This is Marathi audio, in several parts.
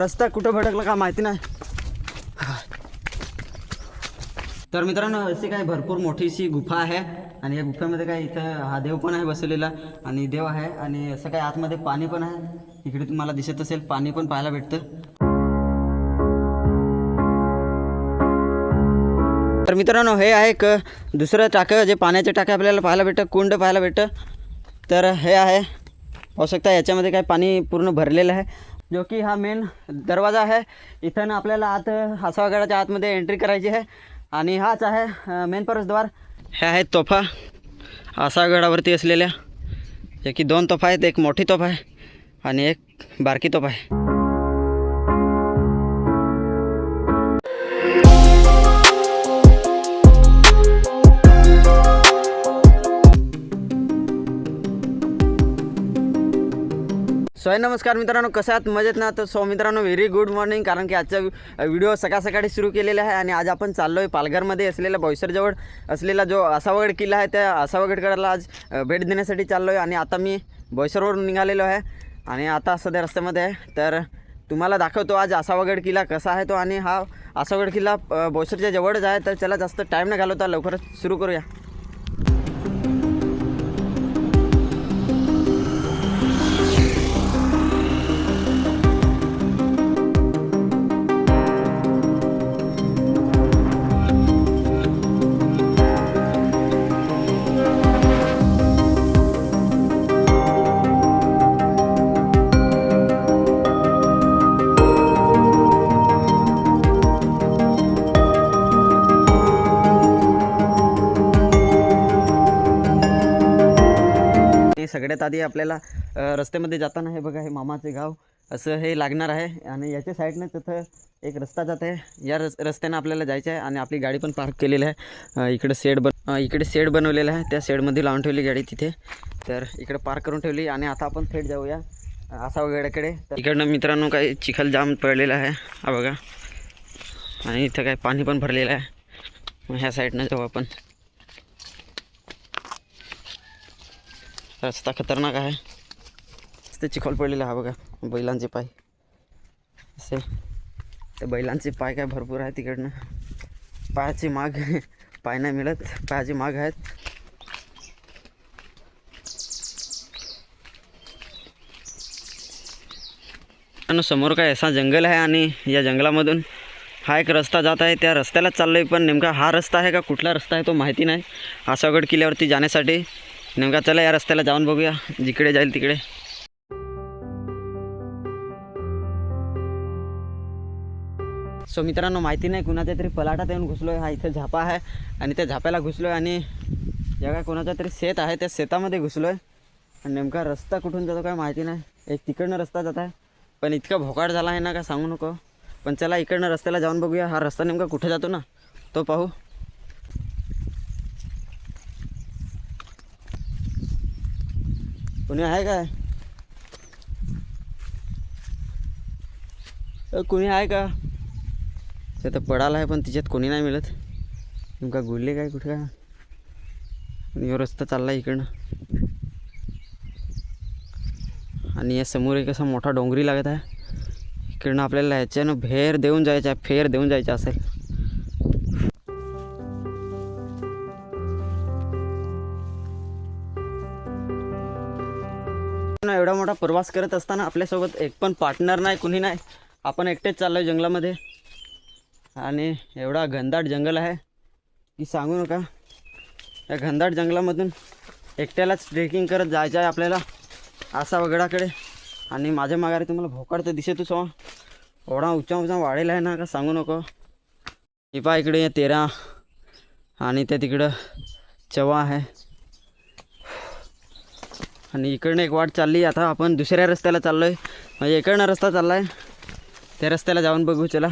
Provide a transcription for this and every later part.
रस्ता कुठं भटकला का माहिती नाही. तर मित्रांनो अशी काही भरपूर मोठीशी गुफा आहे आणि या गुफेमध्ये काय इथं हा देव पण आहे बसवलेला आणि देव आहे आणि असं काय आतमध्ये पाणी पण आहे. इकडे तुम्हाला दिसत असेल पाणी पण पाहायला भेटतं. तर मित्रांनो हे आहे एक दुसरं टाकं जे पाण्याचे टाकं आपल्याला पाहायला भेटतं कुंड पाहायला भेटतं. तर हे आहे पाहू शकता याच्यामध्ये काय पाणी पूर्ण भरलेलं आहे. जो की हा मेन दरवाजा आहे. इथं आपल्याला आत हासावागडाच्या आतमध्ये एंट्री करायची आहे. आणि हाच आहे मेन प्रवेशद्वार हे आहेत तोफा. आसागडावरती असलेल्या. जे की दोन तोफा आहेत एक मोठी तोफ आहे आणि एक बारकी तोफ आहे. सो नमस्कार मित्रांनो कसं आहात? मजेत ना? तर सो मित्रांनो व्हेरी गुड मॉर्निंग कारण की आजचा व्हिडिओ सकाळ सकाळी सुरू केलेला आहे आणि आज आपण चाललो आहे पालघरमध्ये असलेल्या बोईसरजवळ असलेला जो आसावगड किल्ला आहे त्या आसावगडकडला आज भेट देण्यासाठी चाललो आहे आणि आता मी बोईसरवरून निघालेलो आहे. आणि आता सध्या रस्त्यामध्ये आहे. तर तुम्हाला दाखवतो आज आसावगड किल्ला कसा आहे तो. आणि हा आसावगड किल्ला बॉयसरच्या जवळच आहे. तर चला जास्त टाईम न घालवता लवकरच सुरू करूया. सगळ्यात आधी आपल्याला रस्त्यामध्ये जाताना हे बघा हे मामाचे गाव असं हे लागणार आहे. आणि याच्या साईडने तिथं एक रस्ता जात आहे. या रस रस्त्यानं आपल्याला जायचं आहे आणि आपली गाडी पण पार्क केलेली आहे. इकडे शेड बन इकडे शेड बनवलेला आहे. त्या शेडमध्ये लावून ठेवली गाडी तिथे. तर इकडे पार्क करून ठेवली आणि आता आपण थेट जाऊया. असा वगैरेकडे इकडनं मित्रांनो काही चिखल जाम पडलेला आहे. हा बघा. आणि इथं काय पाणी पण भरलेलं आहे. ह्या साईडनं जाऊ आपण. रस्ता खतरनाक आहे. ते चिखल पडलेलं हा बघा. बैलांचे पाय. असे. ते बैलांचे पाय काय भरपूर आहे तिकडनं. पायाची माग पाय नाही मिळत. पायाची माग आहेत. आणि समोर काय असा जंगल आहे आणि या जंगलामधून हा एक रस्ता जात आहे. त्या रस्त्यालाच चाललो आहे पण नेमका हा रस्ता आहे का कुठला रस्ता आहे तो माहिती नाही. आसागड किल्ल्यावरती जाण्यासाठी नेमका चला या रस्त्याला जाऊन बघूया. जिकडे जाईल तिकडे. सो मित्रांनो माहिती नाही कुणाच्या तरी पलाटात येऊन घुसलो आहे हा इथे झापा आहे आणि त्या झाप्याला घुसलो आहे आणि या काय कोणाचा तरी शेत आहे त्या शेतामध्ये घुसलो आहे आणि नेमका रस्ता कुठून जातो काय माहिती नाही. एक तिकडनं रस्ता जात आहे. पण इतका भोकाड झाला आहे ना का सांगू नको. पण चला इकडनं रस्त्याला जाऊन बघूया. हा रस्ता नेमका कुठे जातो ना तो पाहू. कोणी आहे काय? कोणी आहे का? ते तर पडाला आहे पण तिच्यात कोणी नाही मिळत. नेमका गुडले काय कुठे काय? आणि रस्ता चालला इकडनं. आणि या समोर एक असा मोठा डोंगरी लागत आहे. इकडनं आपल्याला ह्याच्यानं फेर देऊन जायचं फेर देऊन जायचं असेल. एवढा मोठा प्रवास करत असताना आपल्यासोबत एक पण पार्टनर नाही कुणी नाही. आपण एकटेच चाललो आहे जंगलामध्ये. आणि एवढा घनदाट जंगल आहे. की सांगू नका. या घनदाट जंगलामधून एकट्यालाच ट्रेकिंग करत जायचं आहे आपल्याला. आसा वगडाकडे. आणि माझ्या माघारी तुम्हाला भोकाड तर दिसतच हो. एवढा उंचा उंचा वाढेला आहे ना का सांगू नको. ही पहा इकडे तेरा. आणि त्या तिकडं चवा आहे. आणि इकडनं एक वाट चालली. आता आपण दुसऱ्या रस्त्याला चाललो आहे म्हणजे इकडनं रस्ता चालला आहे त्या रस्त्याला जाऊन बघू चला.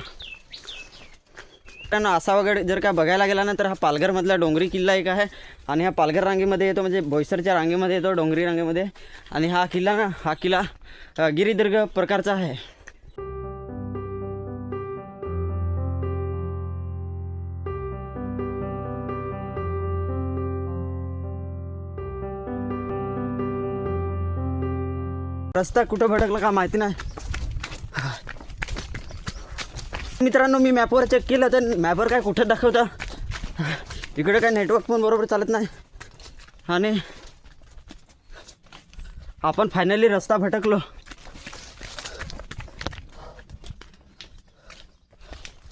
असा वगैरे जर का बघायला गेला ना तर हा पालघरमधला डोंगरी किल्ला एक आहे. आणि हा पालघर रांगेमध्ये येतो म्हणजे बोईसरच्या रांगेमध्ये येतो डोंगरी रांगेमध्ये. आणि हा किल्ला ना हा किल्ला अ, गिरिदुर्ग प्रकारचा आहे. रस्ता कुठं भटकला का माहिती नाही. मित्रांनो मी मॅपवर चेक केलं तर मॅपवर काय कुठं दाखवतं. इकडे काय नेटवर्क पण बरोबर चालत नाही. आणि आपण फायनली रस्ता भटकलो.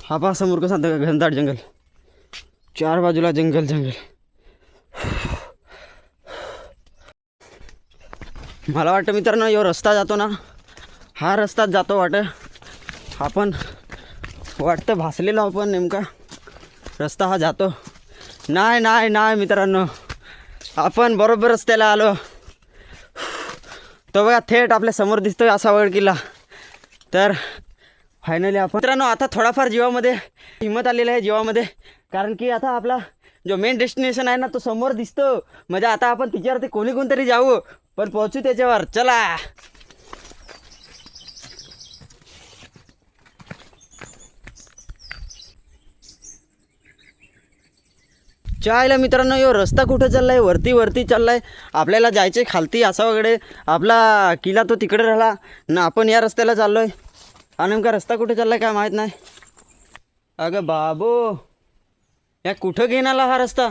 हा पहा समोर कसा घनदाट जंगल. चार बाजूला जंगल जंगल. मला वाटतं मित्रांनो यो रस्ता जातो ना. हा रस्ताच जातो वाटतं. आपण वाटतं भासलेलो आपण नेमका. रस्ता हा जातो. नाही नाही नाही मित्रांनो. आपण बरोबर रस्त्याला आलो. तो बघा थेट आपल्यासमोर दिसतोय असा वळ किल्ला तर फायनली आपण मित्रांनो आता थोडाफार जीवामध्ये हिंमत आलेली आहे जीवामध्ये. कारण की आता आपला जो मेन डेस्टिनेशन आहे ना तो समोर दिसतो. म्हणजे आता आपण तिच्यावरती कोणी कोणतरी जाऊ पण पोहोचू त्याच्यावर. चला. चायला मित्रांनो यो रस्ता कुठं चाललाय? वरती वरती चाललाय. आपल्याला जायचे खालती असा वगैरे. आपला किल्ला तो तिकडे राहिला. ना आपण या रस्त्याला चाललोय. हा नेमका रस्ता कुठे चाललाय काय माहीत नाही. अगं बाबू. या कुठं घेऊन आला हा रस्ता?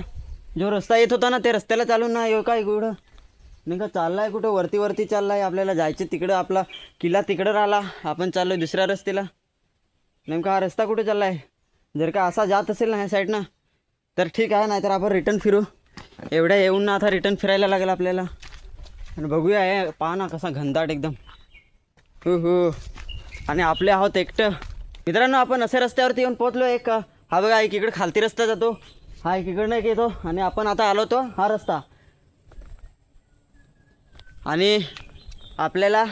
जो रस्ता येत होता ना ते रस्त्याला चालून ना येऊ हो काय कुठं नेमका चाललाय कुठं? वरती वरती चाललाय. आपल्याला जायचे तिकडं आपला किल्ला तिकडं राहिला. आपण चाललोय दुसऱ्या रस्त्याला. नेमका हा रस्ता कुठे चाललाय? जर का असा जात असेल ना ह्या साईडनं तर ठीक आहे नाहीतर आपण रिटर्न फिरू. एवढ्या येऊन ना आता रिटर्न फिरायला लागेल आपल्याला. आणि बघूया हे पहा ना कसा घनदाट एकदम. हो हो. आणि आपले आहोत एकटं. मित्रांनो आपण असे रस्त्यावरती येऊन पोहोचलो एक हा बघा एकीकडे खालती रस्ता जातो. हा एक नाही येतो. आणि आपण आता आलो तो हा रस्ता. आणि आपल्याला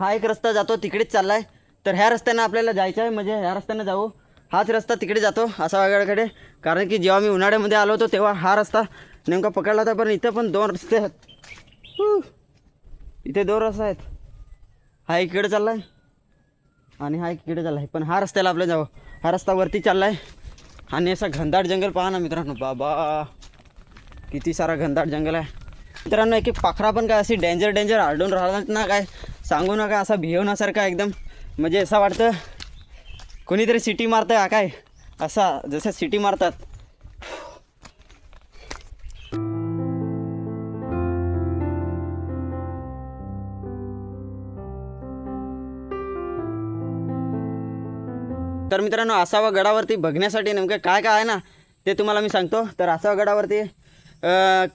हा एक रस्ता जातो तिकडेच चालला आहे तर ह्या रस्त्यानं आपल्याला जायचं आहे म्हणजे ह्या रस्त्यानं जाऊ. हाच रस्ता तिकडे जातो असा वेगळ्याकडे. कारण की जेव्हा मी उन्हाळ्यामध्ये आलो होतो तेव्हा हा रस्ता नेमका पकडला होता पण इथं पण दोन रस्ते आहेत. इथे दोन रस्ते आहेत. हा इकडे चालला आहे आणि हा इकडे चालला आहे पण हा रस्त्याला आपलं जावं. हा रस्ता वरती चालला आहे आणि असा घनदाट जंगल पहा ना मित्रांनो. बाबा किती सारा घनदाट जंगल आहे. मित्रांनो एक एक पाखरा पण काय अशी डेंजर डेंजर आढळून राहतात ना काय? सांगू नका असा भिवण्यासारखा एकदम. म्हणजे असं वाटतं कोणीतरी सिटी मारतं हा काय? असा जसं सिटी मारतात. तर मित्रांनो असावा गडावरती बघण्यासाठी नेमकं काय काय आहे ना ते तुम्हाला मी सांगतो. तर असावा गडावरती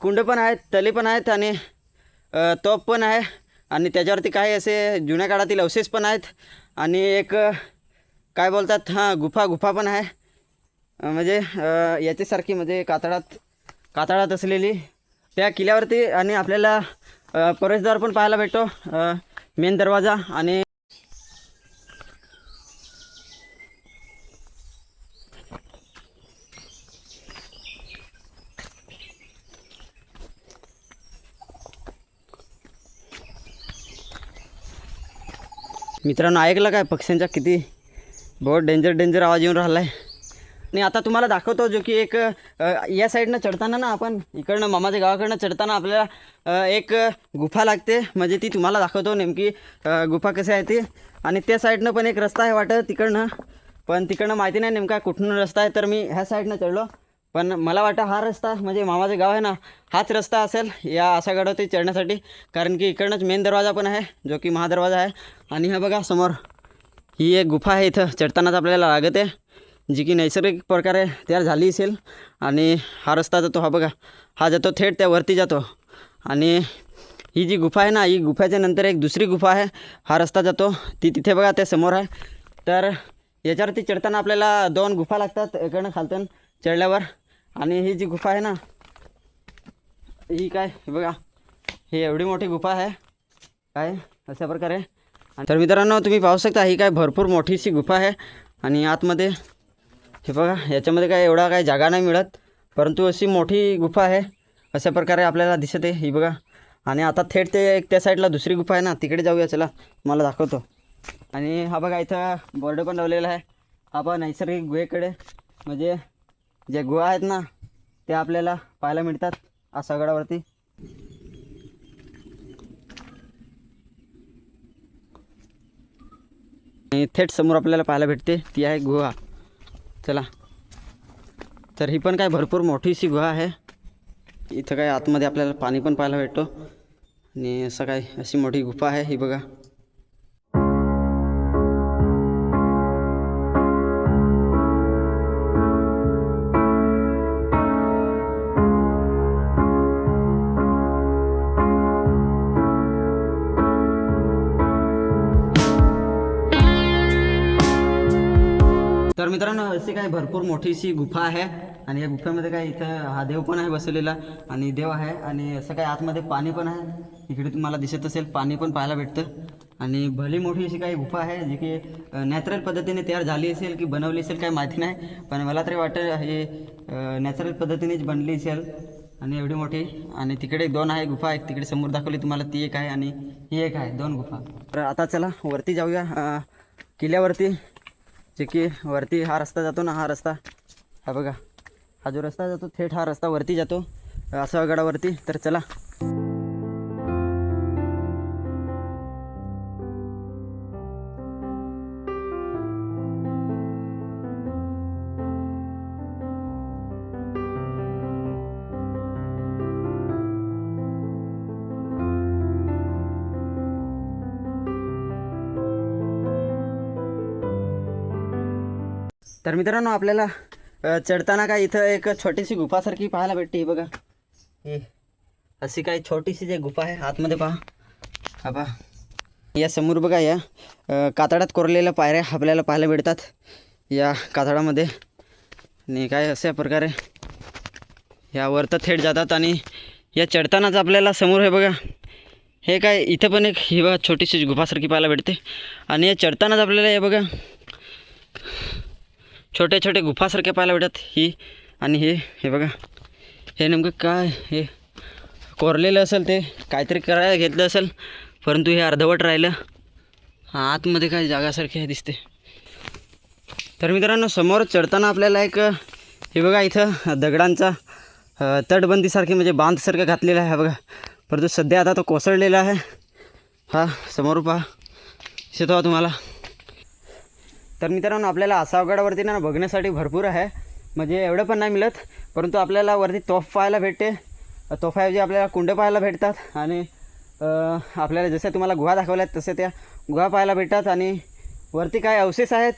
कुंड पण आहेत तले पण आहेत आणि तोप पण आहे. आणि त्याच्यावरती काही असे जुन्या काळातील अवशेष पण आहेत. आणि एक काय बोलतात हां गुफा गुफा पण आहे. म्हणजे याच्यासारखी म्हणजे कातळात कातळात असलेली. त्या किल्ल्यावरती आणि आपल्याला प्रवेशद्वार पण पाहायला भेटतो. मेन दरवाजा आणि मित्रांनो ऐकलं काय? पक्ष्यांचा किती बहुत डेंजर डेंजर आवाज येऊन राहिला आहे आणि आता तुम्हाला दाखवतो जो की एक या साईडनं चढताना ना आपण इकडनं मामाच्या गावाकडनं चढताना आपल्याला एक गुफा लागते. म्हणजे ती तुम्हाला दाखवतो नेमकी गुफा कशी आहे ती. आणि त्या साईडनं पण एक रस्ता आहे वाटतं तिकडनं. पण तिकडनं माहिती नाही नेमका कुठून रस्ता आहे. तर मी ह्या साईडनं चढलो. पण मला वाटतं हा रस्ता म्हणजे मामाचं गाव आहे ना हाच रस्ता असेल या असा गडावरती चढण्यासाठी. कारण की इकडनंच मेन दरवाजा पण आहे जो की महादरवाजा आहे. आणि हा बघा समोर ही एक गुफा आहे इथं चढतानाच आपल्याला लागत. आहे जी की नैसर्गिक प्रकारे तयार झाली असेल. आणि हा रस्ता जातो हा बघा हा जातो थेट त्या वरती जातो. आणि ही जी गुफा आहे ना ही गुफाच्या नंतर एक दुसरी गुफा आहे. हा रस्ता जातो ती तिथे बघा त्या समोर आहे. तर याच्यावरती चढताना आपल्याला दोन गुफा लागतात इकडनं खालतून चढल्यावर. आणि ही जी गुफा आहे ना ही काय बघा ही एवढी मोठी गुफा आहे. काय अशा प्रकारे. तर मित्रांनो तुम्ही पाहू शकता ही काय भरपूर मोठीशी गुफा आहे. आणि आतमध्ये हे बघा याच्यामध्ये काय एवढा काय जागा नाही मिळत परंतु अशी मोठी गुफा आहे. अशा प्रकारे आपल्याला दिसत आहे ही बघा. आणि आता थेट ते एक त्या साईडला दुसरी गुफा आहे ना तिकडे जाऊया चला मला दाखवतो. आणि हा बघा इथं बोर्ड पण लावलेला आहे. हा बघा नैसर्गिक गुहेकडे म्हणजे जे गुहा आहेत ना ते आपल्याला पाहायला मिळतात आसागडावरती आणि थेट समोर आपल्याला पाहायला भेटते ती आहे गुहा. चला. तर ही पण काय भरपूर मोठीशी गुहा आहे. इथं काय आतमध्ये आपल्याला पाणी पण पाहायला भेटतो. आणि असं काय अशी मोठी गुफा आहे ही बघा. तर मित्रांनो अशी काय भरपूर मोठीशी गुफा आहे आणि या गुफेमध्ये काय इथं हा देव पण आहे बसवलेला आणि देव आहे आणि असं काय आतमध्ये पाणी पण आहे. इकडे तुम्हाला दिसत असेल पाणी पण पाहायला भेटतं. आणि भली मोठी अशी काही गुफा आहे जी की नॅचरल पद्धतीने तयार झाली असेल की बनवली असेल काय माहिती नाही पण मला तरी वाटतं हे नॅचरल पद्धतीनेच बनली असेल. आणि एवढी मोठी आणि तिकडे दोन आहे गुफा एक तिकडे समोर दाखवली तुम्हाला ती एक आहे आणि ही एक आहे दोन गुफा. तर आता चला वरती जाऊया. किल्ल्यावरती जे की वरती हा रस्ता जातो ना हा रस्ता. हा बघा. हा जो रस्ता जातो थेट हा रस्ता वरती जातो. असा गडावरती. तर चला. तर मित्रांनो आपल्याला चढताना काय इथं एक छोटीशी गुफासारखी पाहायला भेटते ही बघा. अशी काही छोटीशी जी गुफा आहे आतमध्ये पहा. हा पहा. या समोर बघा या कातडात कोरलेल्या पायऱ्या आपल्याला पाहायला भेटतात या कातडामध्ये. आणि काय अशा प्रकारे यावर तर थेट जातात आणि या चढतानाच आपल्याला समोर हे बघा. हे काय इथं पण एक ही बघा छोटीशी गुफासारखी पाहायला भेटते. आणि या चढतानाच आपल्याला हे बघा. छोटे छोटे गुफासारखे पाहायला भेटतात ही आणि हे हे बघा. हे नेमकं काय? हे कोरलेलं असेल ते काहीतरी करायला घेतलं असेल परंतु हे अर्धवट राहिलं. हा, आतमध्ये काय जागासारखे हे दिसते. तर मित्रांनो समोर चढताना आपल्याला एक हे बघा इथं दगडांचा तटबंदीसारखे म्हणजे बांधसारखं घातलेलं आहे हा बघा. परंतु सध्या आता तो कोसळलेला आहे. हा समोर पहा. दिसतो तुम्हाला? तर मित्रांनो आपल्याला आसावगडावरती ना बघण्यासाठी भरपूर आहे. म्हणजे एवढं पण नाही मिळत परंतु आपल्याला वरती तोफ पाहायला भेटते. तोफाऐवजी आपल्याला कुंड पाहायला भेटतात आणि आपल्याला जसे तुम्हाला गुहा दाखवल्यात तसे त्या गुहा पाहायला भेटतात आणि वरती काय अवशेष आहेत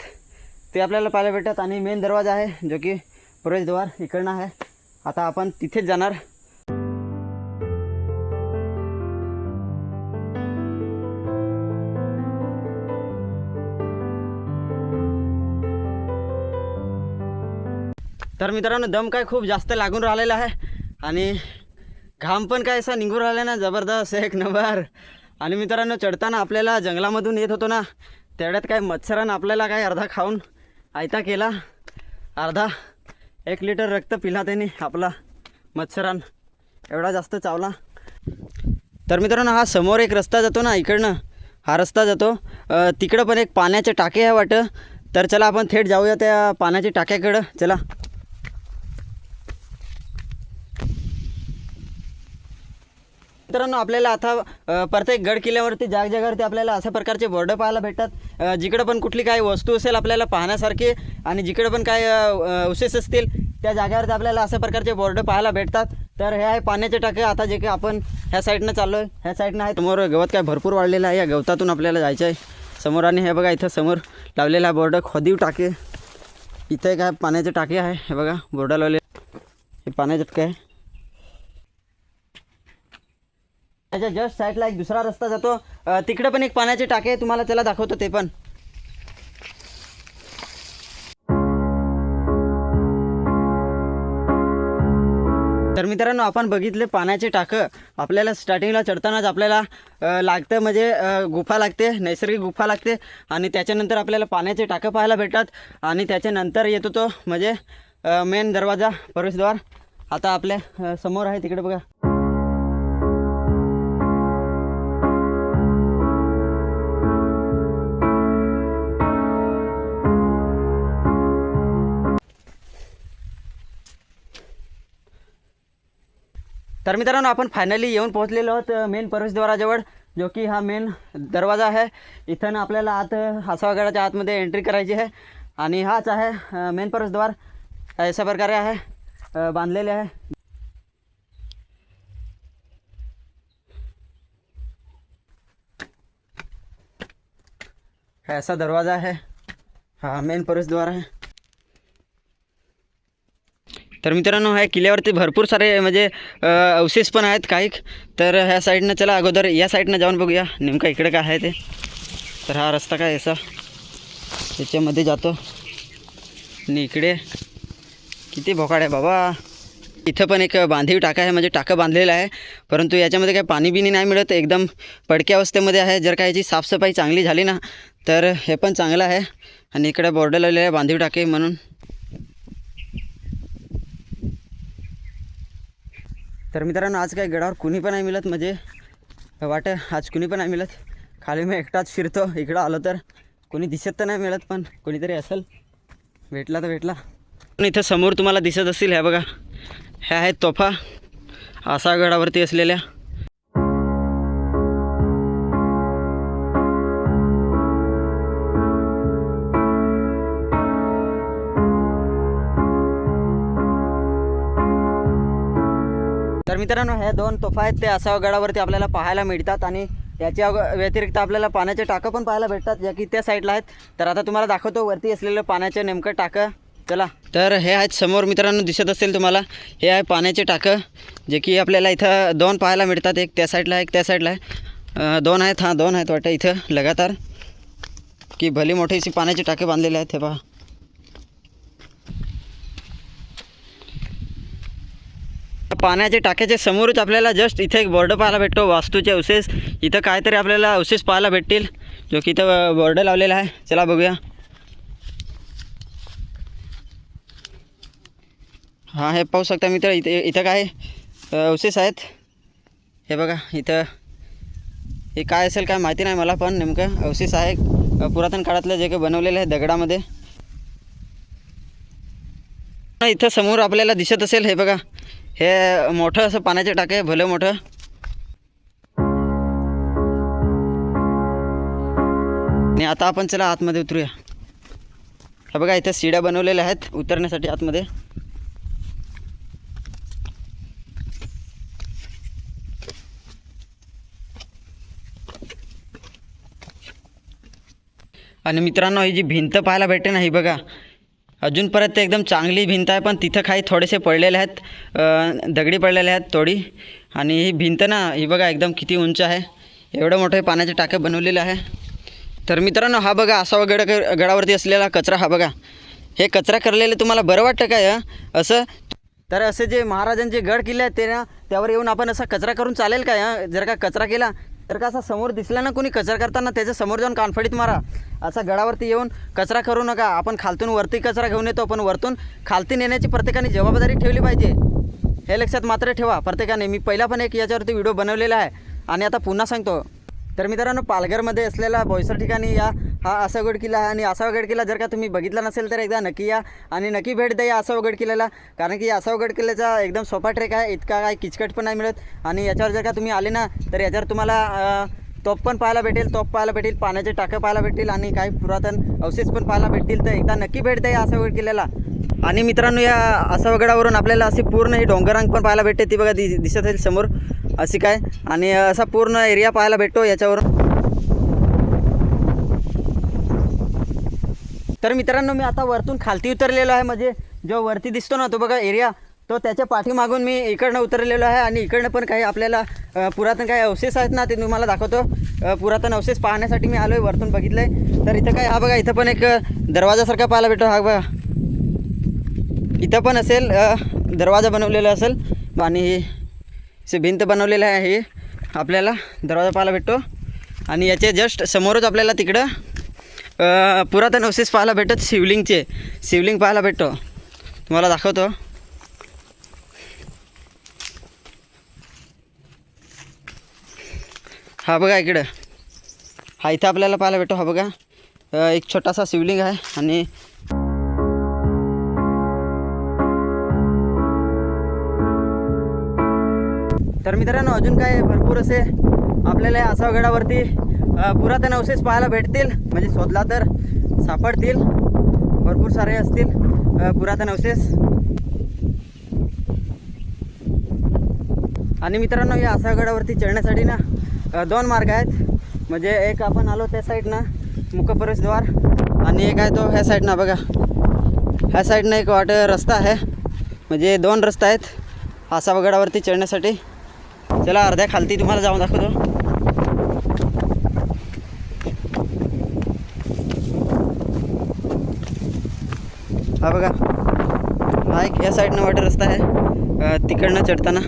ते आपल्याला पाहायला भेटतात. आणि मेन दरवाजा आहे जो की प्रवेशद्वार इकडनं आहे. आता आपण तिथेच जाणार. तर मित्रांनो दम काय खूप जास्त लागून राहिलेला आहे. आणि घाम पण काय असा निघून राहिला ना जबरदस्त एक नंबर. आणि मित्रांनो चढताना आपल्याला जंगलामधून येत होतो ना तेवढ्यात काय मच्छरानं आपल्याला काय अर्धा खाऊन आयता केला. अर्धा एक लिटर रक्त पिला त्याने आपला मच्छरान एवढा जास्त चावला. तर मित्रांनो हा समोर एक रस्ता जातो ना इकडनं हा रस्ता जातो. तिकडं पण एक पाण्याचे टाके आहे वाटं तर चला आपण थेट जाऊया त्या पाण्याच्या टाक्याकडं. चला. मित्रांनो आपल्याला आता प्रत्येक गड किल्ल्यावरती जाग जागावरती आपल्याला अशा प्रकारचे बोर्ड पाहायला भेटतात. जिकडं पण कुठली काही वस्तू असेल आपल्याला पाहण्यासारखी आणि जिकडं पण काय अवशेष असतील त्या जागेवरती आपल्याला अशा प्रकारचे बोर्ड पाहायला भेटतात. तर हे आहे पाण्याचे टाके. आता जे काही आपण ह्या साईडनं चाललो आहे ह्या साईडनं आहे. समोर गवत काय भरपूर वाढलेलं आहे. या गवतातून आपल्याला जायचं आहे. समोर आणि हे बघा इथं समोर लावलेला बोर्ड खोदीव टाके. इथे काय पाण्याचे टाके आहे. हे बघा बोर्ड लावले हे पाण्याचे टाके आहे. त्याच्या जस्ट साईडला एक दुसरा रस्ता जातो. तिकडे पण एक पाण्याचे टाके आहे तुम्हाला त्याला दाखवतो ते पण. तर मित्रांनो आपण बघितले पाण्याचे टाकं. आपल्याला स्टार्टिंगला चढतानाच आपल्याला लागतं म्हणजे गुफा लागते नैसर्गिक गुफा लागते. आणि त्याच्यानंतर आपल्याला पाण्याचे टाकं पाहायला भेटतात. आणि त्याच्यानंतर येतो तो म्हणजे मेन दरवाजा प्रवेशद्वार. आता आपल्यासमोर आहे तिकडे बघा. तर मित्रांनो आपण फायनली येऊन पोहोचलेलो आहोत मेन प्रवेशद्वाराजवळ जो की हा मेन दरवाजा आहे. इथं आपल्याला आत आसावागडाच्या आतमध्ये एंट्री करायची आहे. आणि हाच आहे मेन प्रवेशद्वार अशा प्रकारे आहे बांधलेले आहे. ऐसा दरवाजा है हा मेन प्रवेशद्वार आहे. तर मित्रांनो ह्या किल्ल्यावरती भरपूर सारे म्हणजे अवशेष पण आहेत काही. तर ह्या साईडनं चला अगोदर या साईडनं जाऊन बघूया नेमकं इकडे काय आहे ते. तर हा रस्ता काय असा? याच्यामध्ये जातो. आणि इकडे किती भोकाड आहे बाबा. इथं पण एक बांधीव टाका आहे म्हणजे टाकं बांधलेलं आहे. परंतु याच्यामध्ये काही पाणी बिनी नाही मिळत एकदम पडक्या अवस्थेमध्ये आहे. जर का याची साफसफाई चांगली झाली ना तर हे पण चांगलं आहे. आणि इकडे बोर्ड लावलेलं आहे बांधीव टाके म्हणून. तर मित्रांनो आज काही गडावर कुणी पण नाही मिळत म्हणजे वाटं आज कुणी पण नाही मिळत. खाली मी एकटाच फिरतो इकडं आलो तर कोणी दिसत तर नाही मिळत पण कोणीतरी असेल. भेटला तर भेटला. पण इथं समोर तुम्हाला दिसत असतील ह्या बघा. ह्या आहेत तोफा आसा गडावरती असलेल्या. तर मित्रांनो ह्या दोन तोफा आहेत ते असा गडावरती आपल्याला पाहायला मिळतात आणि याच्या व्यतिरिक्त आपल्याला पाण्याचे टाकं पण पाहायला भेटतात ज्या की त्या साईडला आहेत. तर आता तुम्हाला दाखवतो वरती असलेलं पाण्याचं नेमकं टाकं. चला. तर हे आहेत समोर मित्रांनो दिसत असेल तुम्हाला हे आहे पाण्याचे टाकं जे की आपल्याला इथं दोन पाहायला मिळतात एक त्या साईडला आहे एक त्या साईडला आहे. दोन आहेत हां दोन आहेत वाटतं इथं लगातार. की भली मोठीशी पाण्याचे टाके बांधलेले आहेत हे पहा. पाण्याच्या टाक्याच्या समोरच आपल्याला जस्ट इथे एक बोर्ड पाहायला भेटतो वास्तूचे अवशेष. इथं काहीतरी आपल्याला अवशेष पाहायला भेटतील. जो की इथं बोर्ड लावलेला आहे. चला बघूया. हां हे पाहू शकता मित्र इथे इथं काय अवशेष आहेत. हे बघा इथं. हे काय असेल काय माहिती नाही मला पण नेमकं अवशेष आहे. पुरातन काळातलं जे काही बनवलेलं आहे दगडामध्ये. इथं समोर आपल्याला दिसत असेल हे बघा. हे मोठं असं पाण्याचे टाके आहे, भलं मोठं. आणि आता आपण चला आतमध्ये उतरूया. हे बघा इथं शिड्या बनवलेल्या आहेत उतरण्यासाठी आतमध्ये. आणि मित्रांनो ही जी भिंत पाहायला भेटते ना ही बघा. अजूनपर्यंत एकदम चांगली भिंत आहे पण तिथं काही थोडेसे पडलेले आहेत. दगडी पडलेले आहेत थोडी आणि ही भिंत ना ही बघा एकदम किती उंच आहे. एवढं मोठं हे पाण्याचे टाके बनवलेलं आहे. तर मित्रांनो हा बघा असा गड गडावरती असलेला कचरा हा बघा. हे कचरा करलेले तुम्हाला बरं वाटतं काय असं तर असे जे महाराजांचे गड किल्ले आहेत ते ना त्यावर येऊन आपण असा कचरा करून चालेल काय जर का कचरा केला तर का असा समोर दिसला ना कोणी कचरा करताना त्याच्यासमोर जाऊन कानफडीत मारा. असा गडावरती येऊन कचरा करू नका. आपण खालतून वरती कचरा घेऊन येतो पण वरतून खालती नेण्याची प्रत्येकाने जबाबदारी ठेवली पाहिजे. हे लक्षात मात्र ठेवा. प्रत्येकाने मी पहिला पण एक याच्यावरती व्हिडिओ बनवलेला आहे. आणि आता पुन्हा सांगतो. तर मित्रांनो पालघरमध्ये असलेल्या बॉयसर ठिकाणी या हा आसावगड किल्ला आहे आणि आसावगड किल्ला जर का तुम्ही बघितला नसेल तर एकदा नक्की या आणि नक्की भेट द्या या आसावगड किल्ल्याला. कारण की आसावगड किल्ल्याचा एकदम सोपा ट्रेक आहे इतका काय किचकट पण नाही मिळत. आणि याच्यावर जर का तुम्ही आले ना तर याच्यावर तुम्हाला तोप पण पाहायला भेटेल तोप पाहायला भेटेल पाण्याचे टाकं पाहायला भेटतील आणि काही पुरातन अवशेष पण पाहायला भेटतील. तर एकदा नक्की भेट द्या या आसावगड किल्ल्याला. आणि मित्रांनो या आसावगडावरून आपल्याला अशी पूर्ण ही डोंगरांग पण पाहायला भेटते. ती बघा दि दिसत असेल समोर अशी काय. आणि असा पूर्ण एरिया पाहायला भेटतो याच्यावरून. तर मित्रांनो मी आता वरतून खालती उतरलेलो आहे. म्हणजे जो वरती दिसतो ना तो बघा एरिया तो त्याच्या पाठीमागून मी इकडनं उतरलेलो आहे आणि इकडनं पण काही आपल्याला पुरातन काही अवशेष आहेत ना ते तुम्हाला दाखवतो. पुरातन अवशेष पाहण्यासाठी मी आलो आहे वरतून बघितलं आहे तर इथं काय हा बघा इथं पण एक दरवाजासारखा पाहायला भेटतो. हा बघा. इथं पण असेल दरवाजा बनवलेला असेल. आणि से भिंत बनवलेलं आहे. हे आपल्याला दरवाजा पाहायला भेटतो. आणि याच्या जस्ट समोरच आपल्याला तिकडं पुरातन अवशेष पाहायला भेटत शिवलिंगचे. शिवलिंग पाहायला भेटतो. तुम्हाला दाखवतो. हा बघा इकडं. हा इथं आपल्याला पाहायला भेटतो. हा बघा. एक छोटासा शिवलिंग आहे आणि तर मित्रांनो अजून काय भरपूर असे आपल्याला या आसावगडावरती पुरातन अवशेष पाहायला भेटतील. म्हणजे शोधला तर सापडतील. भरपूर सारे असतील पुरातन अवशेष. आणि मित्रांनो या आसावगडावरती चढण्यासाठी ना दोन मार्ग आहेत. म्हणजे एक आपण आलो त्या साईडनं मुखप्रवेशद्वार आणि एक आहे तो ह्या साईडनं बघा. ह्या साईडनं एक वाट रस्ता आहे. म्हणजे दोन रस्ते आहेत आसावगडावरती चढण्यासाठी. चला अर्ध्या खालती तुम्हाला जाऊन दाखवतो. हा बघा. हा एक या साईडनं वाटर रस्ता आहे. तिकडनं चढताना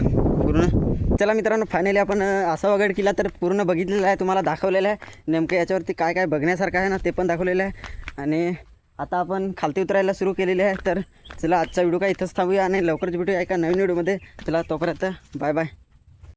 पूर्ण. चला मित्रांनो फायनली आपण असा वगैरे केला तर पूर्ण बघितलेलं आहे तुम्हाला दाखवलेलं आहे. नेमकं याच्यावरती काय काय बघण्यासारखं आहे ना ते पण दाखवलेलं आहे. आणि आता आपण खालती उतरायला सुरू केलेले आहे. तर चला आजचा व्हिडिओ काय इथंच थांबूया आणि लवकरच भेटूया एका नवीन व्हिडिओमध्ये चला तोपर्यंत बाय बाय.